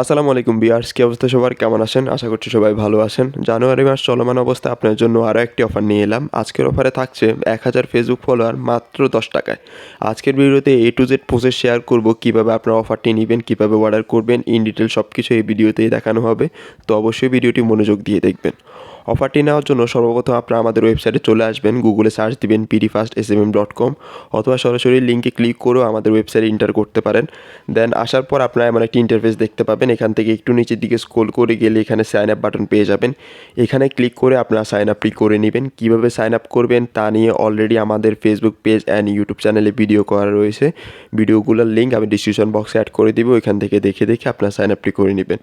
আসসালামু আলাইকুম বিয়ার্স কী অবস্থা সবার? কেমন আছেন? আশা করছি সবাই ভালো আছেন। জানুয়ারি মাস চলমান অবস্থায় আপনার জন্য আরও একটি অফার নিয়ে এলাম। আজকের অফারে থাকছে এক হাজার ফেসবুক ফলোয়ার মাত্র দশ টাকায়। আজকের ভিডিওতে A to Z process share করব কীভাবে আপনার অফারটি নেবেন, কীভাবে অর্ডার করবেন ইন ডিটেল সব কিছু এই ভিডিওতেই দেখানো হবে। তো অবশ্যই ভিডিওটি মনোযোগ দিয়ে দেখবেন। অফারটি নেওয়ার জন্য সর্বপ্রথম আপনারা আমাদের ওয়েবসাইটে চলে আসবেন গুগলে সার্চ দিবেন BD first S M M dot com অথবা সরাসরি লিঙ্কে ক্লিক করেও আমাদের ওয়েবসাইটে ইন্টার করতে পারেন। দেন আসার পর আপনারা এমন একটি ইন্টারফেস দেখতে পাবেন এখান থেকে একটু নিচের দিকে স্ক্রোল করে গেলে এখানে সাইন আপ বাটন পেয়ে যাবেন। এখানে ক্লিক করে আপনারা সাইন আপটি করে নেবেন। কীভাবে সাইন আপ করবেন তা নিয়ে অলরেডি আমাদের ফেসবুক পেজ অ্যান্ড ইউটিউব চ্যানেলে ভিডিও করা রয়েছে। ভিডিওগুলোর লিঙ্ক আমি ডিসক্রিপশন বক্সে অ্যাড করে দেবো। এখান থেকে দেখে দেখে আপনার সাইন আপটি করে নেবেন।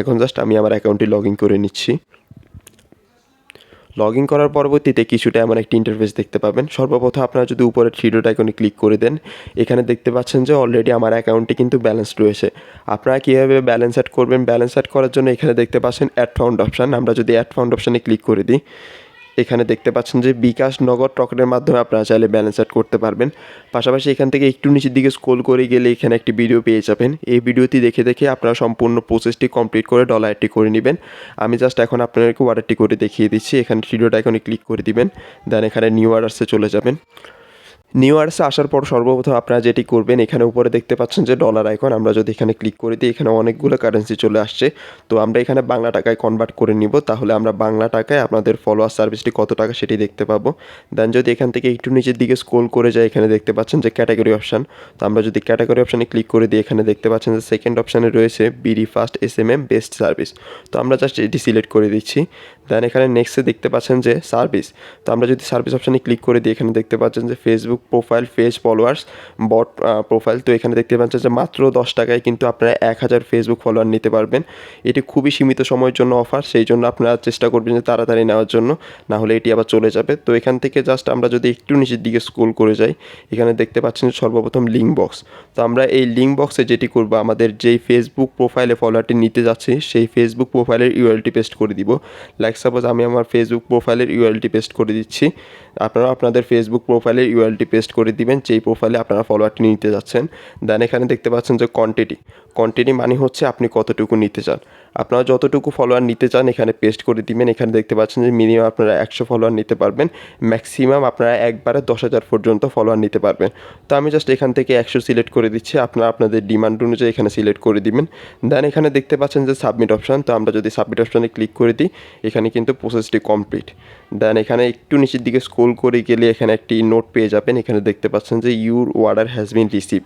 এখন জাস্ট আমি আমার অ্যাকাউন্টটি লগ ইন করে নিচ্ছি। লগ ইন করার পরবর্তীতে কিছুটা এমন একটি ইন্টারফেস দেখতে পাবেন। সর্বপ্রথম আপনারা যদি উপরে থ্রি ডট আইকনে ক্লিক করে দেন, এখানে দেখতে পাচ্ছেন যে অলরেডি আমার অ্যাকাউন্টে কিন্তু ব্যালেন্স রয়েছে। আপনারা কীভাবে ব্যালেন্স অ্যাড করবেন? ব্যালেন্স অ্যাড করার জন্য এখানে দেখতে পাচ্ছেন অ্যাড ফাউন্ড অপশান আমরা যদি অ্যাড ফাউন্ড অপশানে ক্লিক করে দিই এখানে দেখতে পাচ্ছেন যে বিকাশ নগর টকেনের মাধ্যমে আপনারা চাইলে ব্যালেন্স অ্যাড করতে পারবেন। পাশাপাশি এখান থেকে একটু নিচের দিকে স্কোল করে গেলে এখানে একটি ভিডিও পেয়ে যাবেন। এই ভিডিওটি দেখে দেখে আপনারা সম্পূর্ণ প্রসেসটি কমপ্লিট করে ডলারটি করে নেবেন। আমি জাস্ট এখন আপনাদেরকে অর্ডারটি করে দেখিয়ে দিচ্ছি। এখানে ভিডিওটা এখানে ক্লিক করে দিবেন। দেন এখানে নিউ অর্ডার্সে চলে যাবেন। নিউ ইয়ার্সে আসার পর সর্বপ্রথম আপনারা যেটি করবেন, এখানে উপরে দেখতে পাচ্ছেন যে ডলার আইকন আমরা যদি এখানে ক্লিক করে দিই, এখানে অনেকগুলো কারেন্সি চলে আসছে। তো আমরা এখানে বাংলা টাকায় কনভার্ট করে নিব, তাহলে আমরা বাংলা টাকায় আপনাদের ফলোয়ার সার্ভিসটি কত টাকা সেটি দেখতে পাবো। দেন যদি এখান থেকে একটু নিচের দিকে স্ক্রোল করে যায় এখানে দেখতে পাচ্ছেন যে ক্যাটাগরি অপশান তো আমরা যদি ক্যাটাগরি অপশানে ক্লিক করে দিই, এখানে দেখতে পাচ্ছেন যে সেকেন্ড অপশানে রয়েছে BD first S M M best service তো আমরা জাস্ট এটি সিলেক্ট করে দিচ্ছি। দেন এখানে নেক্সটে দেখতে পাচ্ছেন যে সার্ভিস তো আমরা যদি সার্ভিস অপশানে ক্লিক করে দিই এখানে দেখতে পাচ্ছেন যে Facebook profile face followers bot profile তো এখানে দেখতে পাচ্ছেন যে মাত্র দশ টাকায় কিন্তু আপনারা এক হাজার ফেসবুক ফলোয়ার নিতে পারবেন। এটি খুবই সীমিত সময়ের জন্য অফার সেই জন্য আপনারা চেষ্টা করবেন যে তাড়াতাড়ি নেওয়ার জন্য, না হলে এটি আবার চলে যাবে। তো এখান থেকে জাস্ট আমরা যদি একটু নিচের দিকে স্ক্রোল করে যাই, এখানে দেখতে পাচ্ছেন সর্বপ্রথম লিঙ্ক বক্স তো আমরা এই লিঙ্ক বক্সে যেটি করব, আমাদের যেই ফেসবুক প্রোফাইলে ফলোয়ারটি নিতে যাচ্ছি, সেই ফেসবুক প্রোফাইলের ইউএলটি পেস্ট করে দিব। লাইক সাপোজ আমি আমার ফেসবুক প্রোফাইলের ইউএলটি পেস্ট করে দিচ্ছি। আপনারা আপনাদের ফেসবুক প্রোফাইলের ইউএলটি পেস্ট করে দিবেন, যেই প্রোফাইলে আপনারা ফলোয়ারটি নিতে যাচ্ছেন। দেন এখানে দেখতে পাচ্ছেন যে কোয়ান্টিটি কোয়ান্টিটি মানে হচ্ছে আপনি কতটুকু নিতে চান। আপনারা যতটুকু ফলোয়ার নিতে চান, এখানে পেস্ট করে দিবেন। এখানে দেখতে পাচ্ছেন যে মিনিমাম আপনারা একশো ফলোয়ার নিতে পারবেন। ম্যাক্সিমাম আপনারা একবারে দশ হাজার পর্যন্ত ফলোয়ার নিতে পারবেন। তো আমি জাস্ট এখান থেকে একশো সিলেক্ট করে দিচ্ছি। আপনারা আপনাদের ডিমান্ড অনুযায়ী এখানে সিলেক্ট করে দিবেন। দেন এখানে দেখতে পাচ্ছেন যে সাবমিট অপশান তো আমরা যদি সাবমিট অপশানে ক্লিক করে দিই, এখানে কিন্তু প্রসেসটি কমপ্লিট দেন এখানে একটু নিচের দিকে স্ক্রোল করে গেলে এখানে একটি নোট পেয়ে যাবেন। এখানে দেখতে পাচ্ছেন যে your order has been receive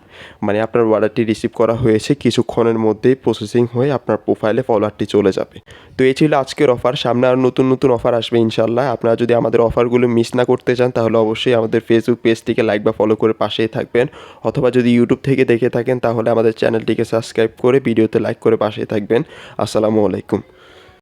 মানে আপনার অর্ডারটি রিসিভ করা হয়েছে, কিছুক্ষণের মধ্যেই প্রসেসিং হয়ে আপনার প্রোফাইলে ফলোয়ারটি চলে যাবে। তো এই ছিল আজকের অফার সামনে আর নতুন নতুন অফার আসবে ইনশাল্লাহ আপনারা যদি আমাদের অফারগুলো মিস না করতে চান, তাহলে অবশ্যই আমাদের ফেসবুক পেজটিকে লাইক বা ফলো করে পাশেই থাকবেন। অথবা যদি ইউটিউব থেকে দেখে থাকেন, তাহলে আমাদের চ্যানেলটিকে সাবস্ক্রাইব করে ভিডিওতে লাইক করে পাশেই থাকবেন। আসসালামু আলাইকুম।